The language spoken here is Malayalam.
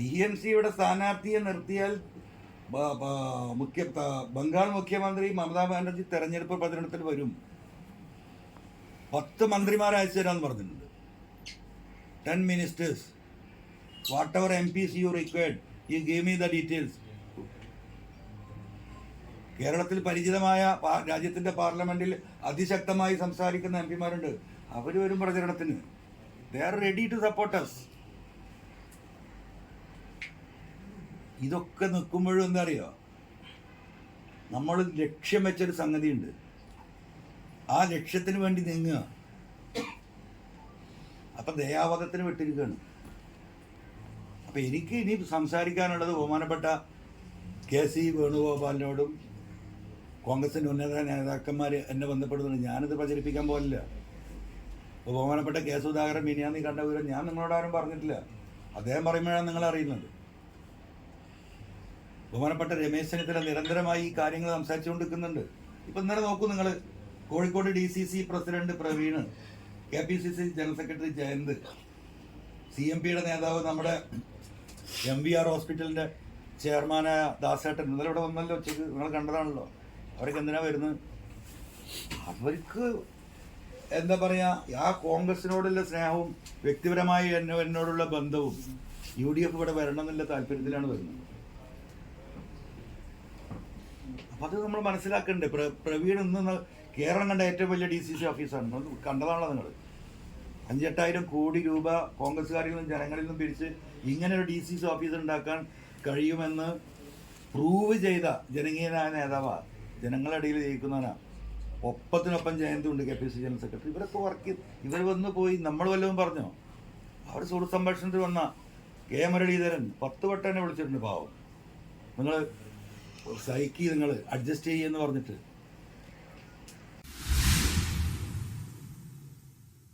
ടി എം സിയുടെ സ്ഥാനാർത്ഥിയെ നിർത്തിയാൽ മുഖ്യ ബംഗാൾ മുഖ്യമന്ത്രി മമതാ ബാനർജി തെരഞ്ഞെടുപ്പ് പ്രചരണത്തിൽ വരും. പത്ത് മന്ത്രിമാരെ അയച്ചു തരാമെന്ന് പറഞ്ഞിട്ടുണ്ട്. Ten ministers. Whatever M Ps you required. You give me the details കേരളത്തിൽ പരിചിതമായ രാജ്യത്തിന്റെ പാർലമെന്റിൽ അതിശക്തമായി സംസാരിക്കുന്ന എം പിമാരുണ്ട്. അവർ വരും പ്രചരണത്തിന്. They are ready to support ഇതൊക്കെ നിൽക്കുമ്പോഴും എന്താ അറിയോ നമ്മൾ ലക്ഷ്യം വെച്ചൊരു സംഗതിയുണ്ട്. ആ ലക്ഷ്യത്തിന് വേണ്ടി നീങ്ങുക. അപ്പം ദയാവധത്തിന് വിട്ടിരിക്കുകയാണ്. അപ്പം എനിക്ക് ഇനി സംസാരിക്കാനുള്ളത് ബഹുമാനപ്പെട്ട കെ സി വേണുഗോപാലിനോടും കോൺഗ്രസിന്റെ ഉന്നത നേതാക്കന്മാർ എന്നെ ബന്ധപ്പെടുന്നുണ്ട്. ഞാനിത് പ്രചരിപ്പിക്കാൻ പോലില്ല ബഹുമാനപ്പെട്ട കെ സുധാകരൻ മിനിയാന്ന് കണ്ട വിവരം ഞാൻ നിങ്ങളോട് ആരും പറഞ്ഞിട്ടില്ല. അദ്ദേഹം പറയുമ്പോഴാണ് നിങ്ങൾ അറിയുന്നത് ബഹുമാനപ്പെട്ട രമേശ് ചെന്നിത്തല നിരന്തരമായി ഈ കാര്യങ്ങൾ സംസാരിച്ചുകൊണ്ടിരിക്കുന്നുണ്ട്. ഇപ്പം ഇന്നലെ നോക്കൂ നിങ്ങൾ Kozhikode D C C president Praveen K P C C general secretary Jayanth C M പിയുടെ നേതാവ് നമ്മുടെ എം വി ആർ ഹോസ്പിറ്റലിന്റെ ചെയർമാനായ ദാസേട്ടൻ. ഇന്നലെ ഇവിടെ വന്നല്ലോ ഉച്ചയ്ക്ക് നിങ്ങൾ കണ്ടതാണല്ലോ. അവരൊക്കെ എന്തിനാ വരുന്നത്? അവർക്ക് എന്താ പറയാ ആ കോൺഗ്രസിനോടുള്ള സ്നേഹവും വ്യക്തിപരമായി എന്നോടുള്ള ബന്ധവും യു ഡി എഫ് ഇവിടെ വരണമെന്നുള്ള താല്പര്യത്തിലാണ് വരുന്നത്. അപ്പൊ അത് നമ്മൾ മനസ്സിലാക്കേണ്ടത് പ്ര- പ്രവീൺ ഇന്ന് കേരളം കണ്ട ഏറ്റവും വലിയ ഡി സി സി ഓഫീസാണ് കണ്ടതാണല്ലോ നിങ്ങൾ അഞ്ചെട്ടായിരം കോടി രൂപ കോൺഗ്രസ്സുകാരിൽ നിന്നും ജനങ്ങളിൽ നിന്നും പിരിച്ച് ഇങ്ങനെ ഒരു ഡി സി സി ഓഫീസ് ഉണ്ടാക്കാൻ കഴിയുമെന്ന് പ്രൂവ് ചെയ്ത ജനകീയനായ നേതാവാ. ജനങ്ങളുടെ ഇടയിൽ ജയിക്കുന്നവനാ. ഒപ്പത്തിനൊപ്പം ജയന്തി ഉണ്ട് K P C general secretary. ഇവരൊക്കെ വർക്ക് ഇവർ വന്ന് പോയി നമ്മൾ വല്ലതും പറഞ്ഞോ? അവർ സുഹൃത്ത് സംഭാഷണത്തിൽ വന്ന. കെ മുരളീധരൻ പത്ത് വട്ടം എന്നെ വിളിച്ചിട്ടുണ്ട് പാവം. നിങ്ങൾ സൈക്കി നിങ്ങൾ അഡ്ജസ്റ്റ് ചെയ്യുമെന്ന് പറഞ്ഞിട്ട്.